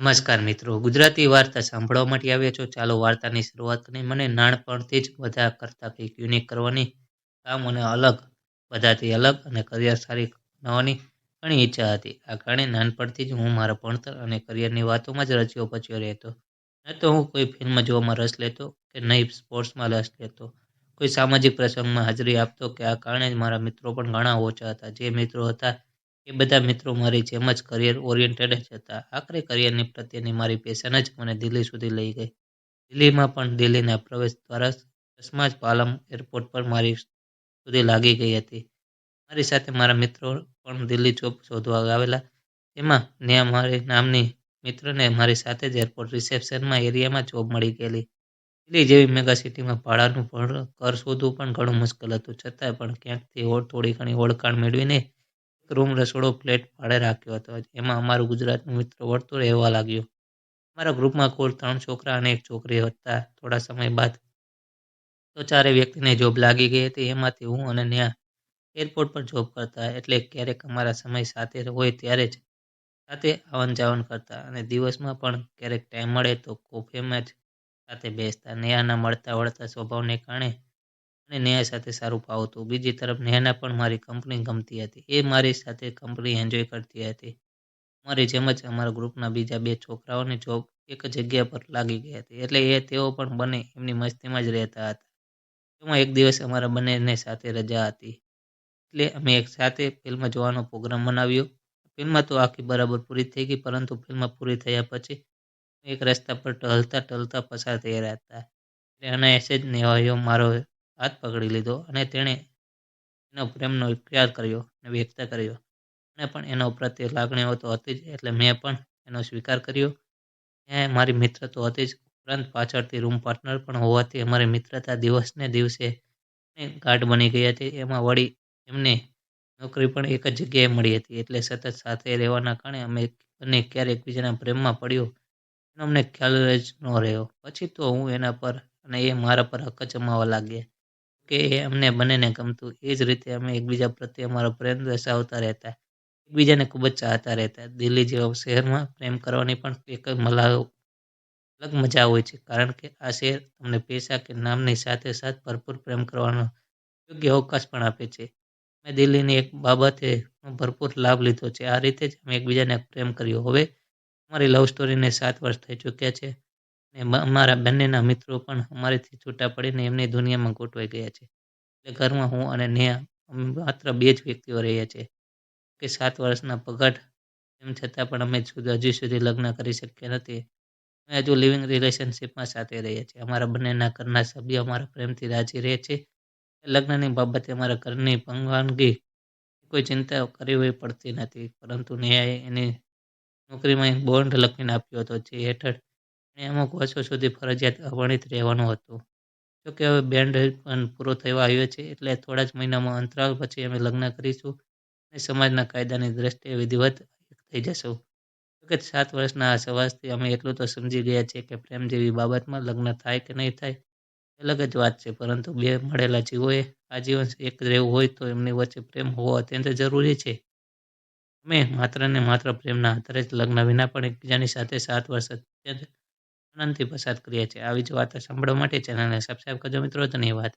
નમસ્કાર મિત્રો, ગુજરાતી વાર્તા સાંભળવા માટે આવ્યા છો. ચાલો વાર્તાની શરૂઆત કરીએ. મને નાનપણથી જ બધા કરતાં કંઈક યુનિક કરવાની કામ અને અલગ, બધાથી અલગ અને કરિયર સારી બનાવવાની ઘણી ઈચ્છા હતી. આ કારણે નાનપણથી જ હું મારા ભણતર અને કરિયરની વાતોમાં જ રચ્યો પચ્યો રહેતો. ન તો હું કોઈ ફિલ્મ જોવામાં રસ લેતો કે નહીં સ્પોર્ટ્સમાં રસ લેતો. કોઈ સામાજિક પ્રસંગમાં હાજરી આપતો કે આ કારણે જ મારા મિત્રો પણ ઘણા ઓછા હતા. જે મિત્રો હતા એ બધા મિત્રો મારી જેમ જ કરિયર ઓરિએન્ટેડ જ હતા. આખરે કરિયરની પ્રત્યેની મારી પેશન જ મને દિલ્હી સુધી લઈ ગઈ. દિલ્હીમાં પણ દિલ્હીના પ્રવેશ દ્વારા ચશ્મા જ પાલમ એરપોર્ટ પર મારી સુધી લાગી ગઈ હતી. મારી સાથે મારા મિત્રો પણ દિલ્હી જોબ શોધવા આવેલા. એમાં નેહા મારી નામની મિત્રને મારી સાથે જ એરપોર્ટ રિસેપ્શનમાં એરિયામાં જોબ મળી ગયેલી. દિલ્હી જેવી મેગા સિટીમાં ભાડાનું ઘર શોધવું પણ ઘણું મુશ્કેલ હતું. છતાંય પણ ક્યાંકથી થોડી ઘણી ઓળખાણ મેળવીને રૂમ રસોડો ફ્લેટ ભાડે રાખ્યો હતો. એમાં અમારું ગુજરાતનું મિત્ર વળતો રહેવા લાગ્યો. અમારા ગ્રુપમાં કુલ ત્રણ છોકરા અને એક છોકરી હતા. થોડા સમય બાદ તો ચારે વ્યક્તિને જોબ લાગી ગઈ હતી. એમાંથી હું અને ન્યા એરપોર્ટ પર જોબ કરતા એટલે ક્યારેક અમારા સમય સાથે હોય ત્યારે જ સાથે આવન જાવન કરતા અને દિવસમાં પણ ક્યારેક ટાઈમ મળે તો કોફીમાં જ સાથે બેસતા. નેહાના મળતા વળતા સ્વભાવને કારણે અને નેહા સાથે સારું ફાવતું બીજી તરફ નેહાને પણ મારી કંપની ગમતી હતી. એ મારી સાથે કંપની એન્જોય કરતી હતી. મારી જેમ જ અમારા ગ્રુપના બીજા બે છોકરાઓની જોબ એક જગ્યા પર લાગી ગઈ હતી. એટલે એ તેઓ પણ બંને એમની મસ્તીમાં જ રહેતા હતા. એમાં એક દિવસ અમારા બંનેને સાથે રજા હતી. એટલે અમે એક સાથે ફિલ્મ જોવાનો પ્રોગ્રામ બનાવ્યો. ફિલ્મ તો આખી બરાબર પૂરી થઈ ગઈ, પરંતુ ફિલ્મ પૂરી થયા પછી એક રસ્તા પર ટહલતા ટહલતા પસાર થઈ રહ્યા હતા. એટલે અનાયાસે જ નેવાયો મારો હાથ પકડી લીધો અને તેણે એનો પ્રેમનો ઇકરાર કર્યો અને વ્યક્ત કર્યો. અને પણ એનો પ્રત્યે લાગણીઓ તો હતી જ, એટલે મેં પણ એનો સ્વીકાર કર્યો. એ મારી મિત્ર તો હતી જ. ઉપરાંત પાછળથી રૂમ પાર્ટનર પણ હોવાથી અમારી મિત્રતા દિવસને દિવસે ગાઢ બની ગઈ હતી. એમાં વળી એમને નોકરી પણ એક જ જગ્યાએ મળી હતી, એટલે સતત સાથે રહેવાના કારણે અમે બંને ક્યારે એકબીજાના પ્રેમમાં પડ્યો. એનો અમને ખ્યાલ જ ન રહ્યો. પછી તો હું એના પર અને એ મારા પર હક જમાવવા લાગ્યા. કે એ અમને બંનેને ગમતું. એ જ રીતે અમે એકબીજા પ્રત્યે અમારો પ્રેમ દર્શાવતા રહેતા. એકબીજાને ખૂબ જ ચાહતા રહેતા. દિલ્હી જેવા શહેરમાં પ્રેમ કરવાની પણ એક મલા અલગ મજા હોય છે. કારણ કે આ શહેર તમને પૈસા કે નામની સાથે સાથ ભરપૂર પ્રેમ કરવાનો યોગ્ય અવકાશ પણ આપે છે. મેં દિલ્હીની એક બાબતે ભરપૂર લાભ લીધો છે. આ રીતે જ અમે એકબીજાને પ્રેમ કર્યો. હવે, અમારી લવ સ્ટોરીને સાત વર્ષ થઈ ચૂક્યા છે. અને અમારા બંનેના મિત્રો પણ અમારીથી છૂટા પડીને એમની દુનિયામાં ગોઠવાઈ ગયા છે. એટલે ઘરમાં હું અને નેહા, અમે માત્ર બે જ વ્યક્તિઓ રહ્યા છીએ કે સાત વર્ષના પગાર તેમ છતાં પણ અમે હજી સુધી લગ્ન કરી શક્યા નથી. અમે હજુ લિવિંગ રિલેશનશિપમાં સાથે રહીએ છીએ. અમારા બંનેના ઘરના સભ્યો અમારા પ્રેમથી રાજી રહે છે. લગ્નની બાબતે અમારા ઘરની પરવાનગી કોઈ ચિંતા કરવી પડતી નથી. પરંતુ નેહાએ એની નોકરીમાં બોન્ડ લખીને આપ્યો હતો, જે હેઠળ એને અમુક વર્ષો સુધી ફરજિયાત અવગણિત રહેવાનું હતું. જોકે હવે બેન્ડ પણ પૂરો થવા આવ્યો છે, એટલે થોડા જ મહિનામાં અંતરાલ પછી અમે લગ્ન કરીશું અને સમાજના કાયદાની દ્રષ્ટિએ વિધિવત થઈ જશું. જોકે સાત વર્ષના આ સવાસથી અમે એટલું તો સમજી ગયા છીએ કે પ્રેમ જેવી બાબતમાં લગ્ન થાય કે નહીં થાય અલગ જ વાત છે, પરંતુ બે મળેલા જીવોએ આ જીવન એક રહેવું હોય તો એમની વચ્ચે પ્રેમ હોવો અત્યંત જરૂરી છે. અમે માત્ર ને માત્ર પ્રેમના આધારે જ લગ્ન વિના પણ એકબીજાની સાથે સાત વર્ષ અત્યંત આનંદથી પસાર કરીએ છીએ આવી જ વાતો સાંભળવા માટે ચેનલને સબસ્ક્રાઈબ કરજો મિત્રો. ધન્યવાદ.